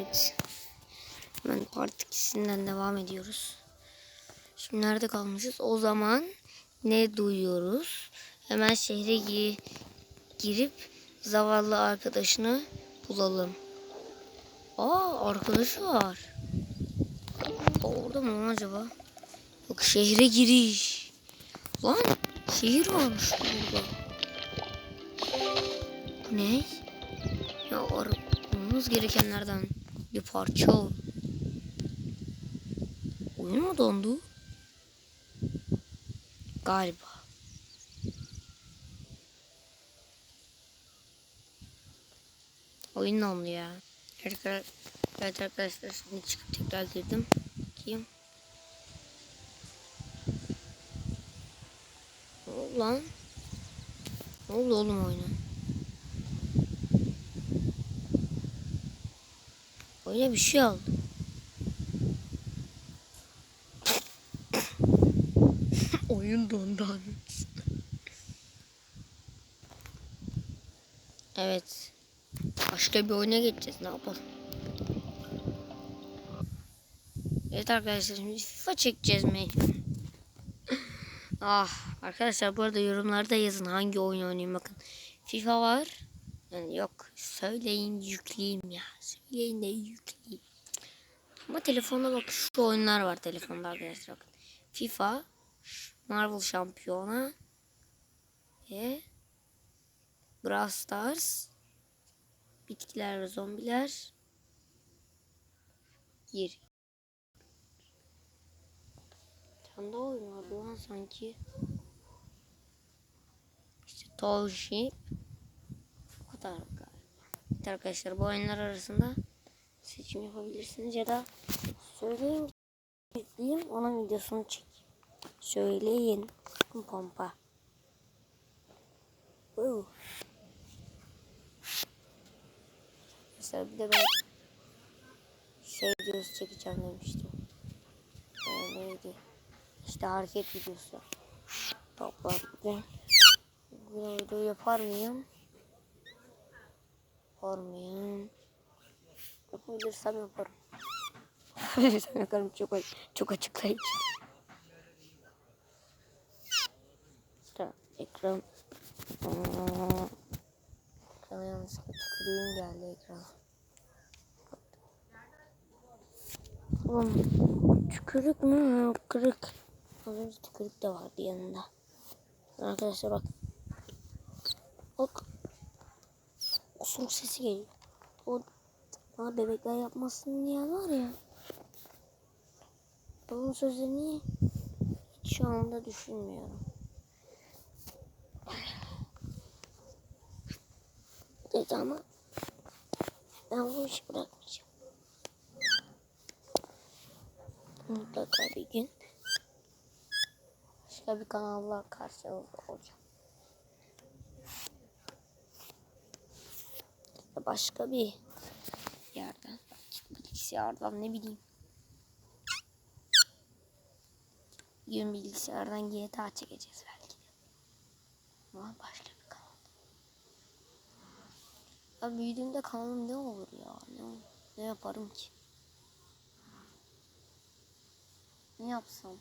Evet. Hemen part ikisinden devam ediyoruz. Şimdi nerede kalmışız? O zaman ne duyuyoruz? Hemen şehre gi- girip zavallı arkadaşını bulalım. Aa arkadaşı var. Orada mı lan acaba? Yok şehre giriş. Lan şehir varmış burada. Bu ne? Ya aramamız gerekenlerden bir parça o. Oyun mu dondu? Galiba. Oyun dondu ya. Evet, evet arkadaşlar şimdi çıkıp tekrar girdim. Bakayım. Ne oldu lan? Ne oldu oğlum oyuna? Oyuna bir şey aldı. Oyun dondu. Evet. Başka bir oyuna geçeceğiz. Ne yapalım? Evet arkadaşlar şimdi FIFA çekeceğiz mi? ah arkadaşlar bu arada yorumlarda yazın hangi oyun oynayayım bakın. FIFA var. Yani yok söyleyin yükleyeyim ya. Söyleyin de yükleyeyim. Ama telefonda bak şu oyunlar var telefonda arkadaşlar bakın. FIFA, Marvel Şampiyona ve Brawl Stars, Bitkiler ve Zombiler, Gir. Tane daha oyun vardı lan sanki. İşte Township. Bu galiba. Evet arkadaşlar bu oyunlar arasında seçim yapabilirsiniz ya da söyleyin yükleyeyim onun videosunu çek. Söyleyin. Pompa. Uh. Mesela bir de ben şey videosu çekeceğim demiştim. Ee, neydi? İşte hareket videosu. Topladım. Bu video yapar mıyım? Yapar mıyım? Yapabilirsem yaparım. Yapabilirsem yaparım. Çok, çok açıklayıcı. İşte ekran. Aa, Ekrana yanlışlıkla tükürüğüm geldi ekran. Oğlum tükürük mü? Kırık. Az önce tükürük de vardı yanında. Arkadaşlar bak. Bak. Osuruk sesi geliyor. O bana bebekler yapmasın diye var ya. Onun sözlerini hiç şu anda düşünmüyorum. Evet ama ben bu işi bırakmayacağım. Mutlaka bir gün başka bir kanalla karşınızda olacağım. Da başka bir yerden, bilgisayardan ne bileyim. Gün bilgisayardan GTA çekeceğiz belki de. Ama başka bir kanal. Ya büyüdüğümde kanalım ne olur ya? Ne, ne yaparım ki? Ne yapsam?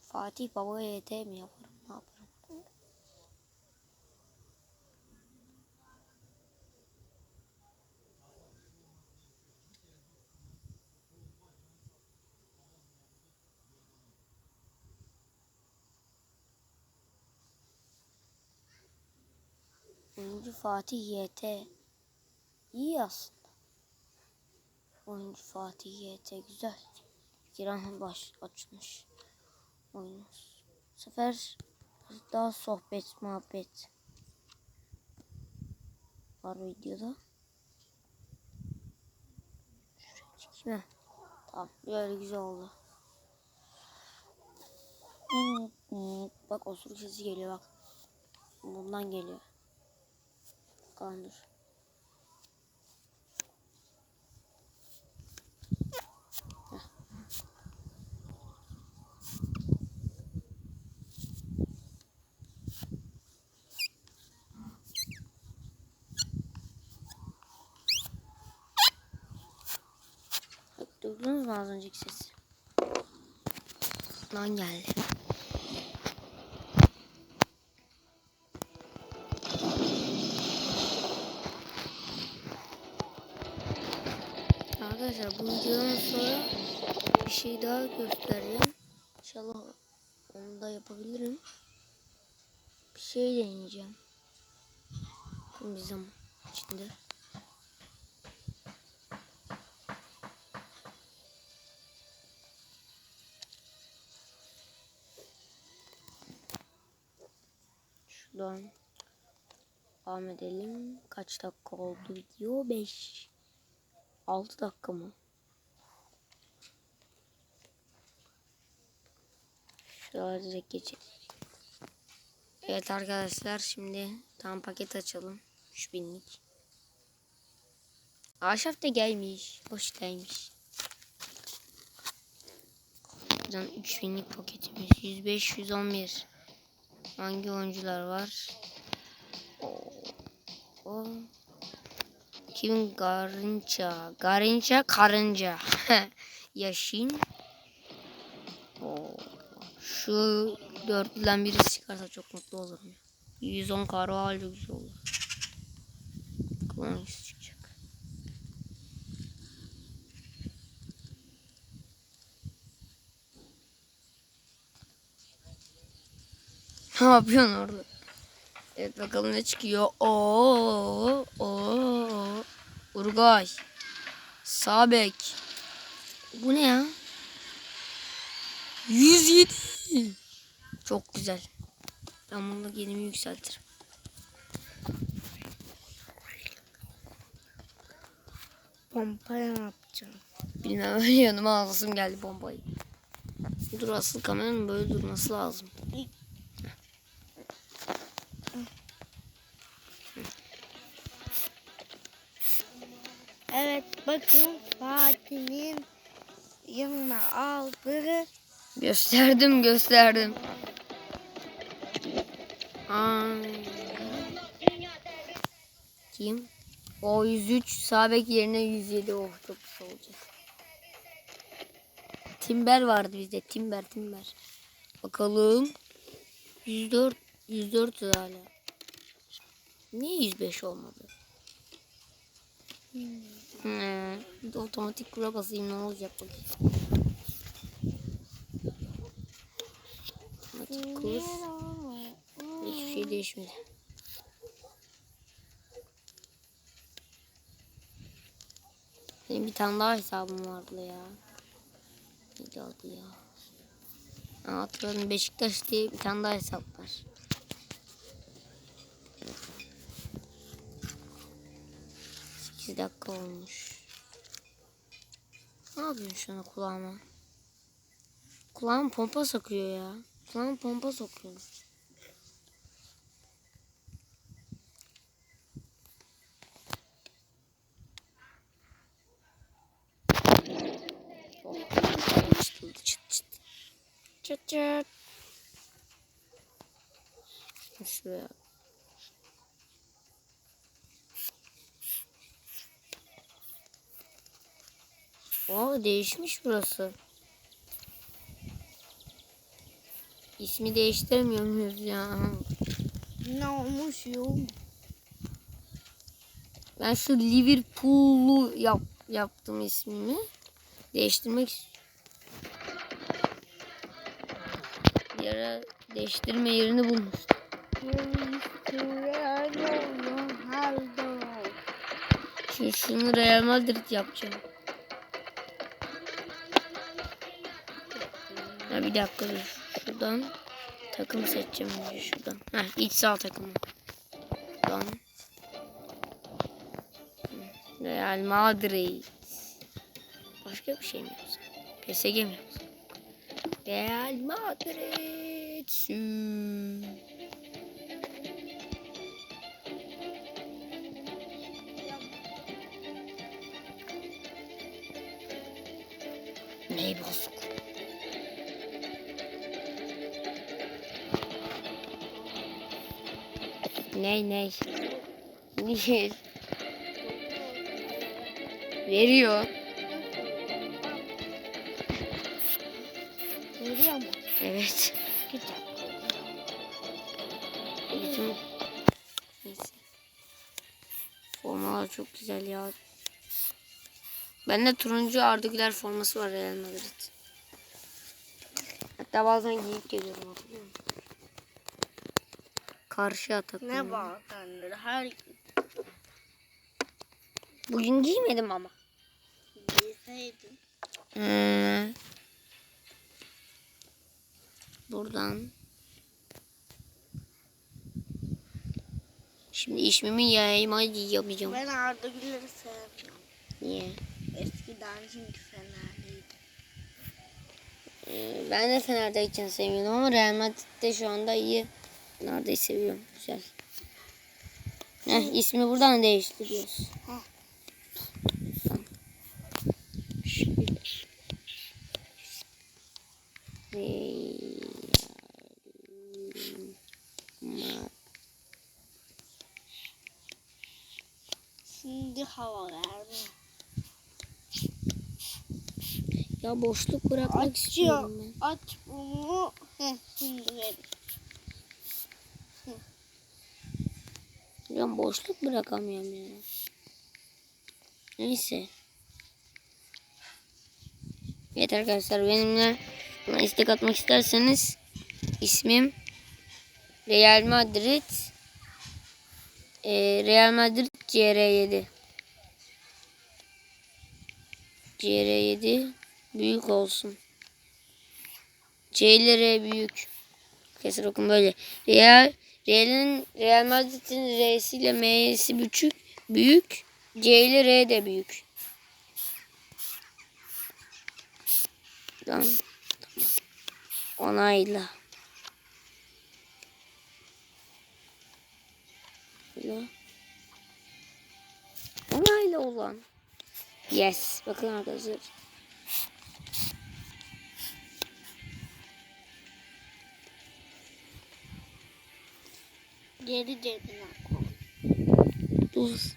Fatih Baba YT mi yaparım? Ne yaparım? Oyuncu Fatih YT. İyi aslında. Oyuncu Fatih YT güzel. Kiran baş açmış. Oyunuz. Bu sefer daha sohbet muhabbet var videoda. Şuraya? Tamam böyle güzel oldu. Bak osuruk sesi geliyor bak. Bundan geliyor kandır. Duydunuz mu az önceki sesi? Lan geldi. Arkadaşlar bu videodan sonra bir şey daha göstereceğim. İnşallah onu da yapabilirim. Bir şey deneyeceğim. Bir zaman içinde. Şuradan devam edelim. Kaç dakika oldu video? 5 6 dakika mı? Şuraya direkt geçelim. Evet arkadaşlar şimdi tam paket açalım. 3000'lik. Ahşap da gelmiş. Boş değilmiş. Buradan 3000'lik paketimiz. 105 111. Hangi oyuncular var? Oo. O. Kim Garınca? Garınca karınca. Yaşin. Oo. Şu dörtlüden birisi çıkarsa çok mutlu olurum. 110 karo halde güzel olur. Hangisi çıkacak. Ne yapıyorsun orada? Evet bakalım ne çıkıyor. Oo, oo. Urgay. Sabek. Bu ne ya? 107. Çok güzel. Ben bununla gelimi yükseltirim. Pompa yapacağım. Bilmem yanıma ağlasım geldi bombayı. Dur asıl kameranın böyle durması lazım. Evet bakın Fatih'in yanına aldığı Gösterdim gösterdim. Kim? O 103 Sabek yerine 107 oh çok güzel olacak. Timber vardı bizde Timber Timber. Bakalım. 104 104 hala. Niye 105 olmadı? Hmm. Bir de otomatik kura basayım ne olacak bakayım. Otomatik kur. Hiçbir şey değişmedi. Benim bir tane daha hesabım vardı ya. Neydi adı ya? Ha, hatırladım Beşiktaş diye bir tane daha hesap var. Sekiz dakika olmuş. Ne yapıyorsun şu an kulağıma? Kulağım pompa sokuyor ya. Kulağım pompa sokuyor. Oo değişmiş burası. İsmi değiştirmiyor muyuz ya? ne olmuş yok. Ben şu Liverpool'u yap, yaptım ismimi. Değiştirmek ist- Bir ara değiştirme yerini bulmuştum. Şimdi şunu Real Madrid yapacağım. Bir dakika dur. Şuradan takım seçeceğim önce şuradan. Ha iç sağ takımı. Şuradan. Real Madrid. Başka bir şey mi yapsam? PSG mi yapsam? Real Madrid. Sü. Ney ney. Niye? Veriyor. Veriyor mu? Evet. Güzel. Bütün... Neyse. Formalar çok güzel ya. Bende turuncu Ardugüler forması var Real Madrid. Hatta bazen giyip geliyorum. Hatırlıyor musun? Karşı atak. Ne sende? Her Bugün giymedim ama. giyseydin. Ee, buradan. Şimdi ismimi yayma yapacağım. Ben Arda Güler'i sevmiyorum. Niye? Eskiden çünkü Fenerliydi. Ee, ben de Fener'deyken seviyordum ama Real Madrid'de şu anda iyi. Fener'deyi seviyorum. Güzel. Heh, ismi buradan değiştiriyoruz. Heh. Şimdi hava verdi. Ya boşluk bırakmak Açıyor. istiyorum ben. Aç bunu. Heh, şimdi ver. Ben boşluk bırakamıyorum ya. Neyse. Evet arkadaşlar benimle istek atmak isterseniz ismim Real Madrid Ee, Real Madrid CR7 CR7 büyük olsun. C ile R büyük. Kesin okun böyle. Real Real'in Real Madrid'in R'si ile M'si küçük, büyük. C ile R de büyük. Tamam. Onayla. Onayla. Ulan. Yes. Bakın arkadaşlar. Geri cebine koy. Dur.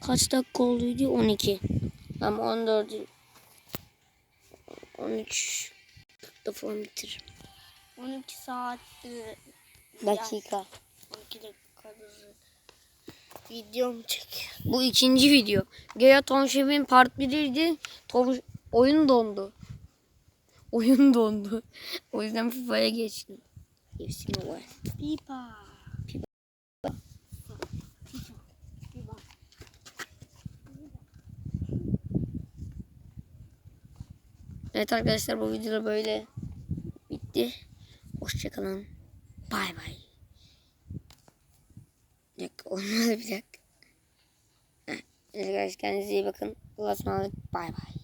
Kaç dakika olduydu? 12. Ama 14 13 da falan bitiririm. 12 saatti. Dakika. 12 dakikada videomu çek. Bu ikinci video. Gaya Tom Şef'in part 1'iydi. Tom oyun dondu. Oyun dondu. O yüzden FIFA'ya geçtim. FC Mobile. Pipa. Evet arkadaşlar bu video böyle bitti. Hoşçakalın. Bay bay. Dakika olmadı bir dakika. Heh, Arkadaşlar kendinize iyi bakın. Allah'a ısmarladık. Bay bay.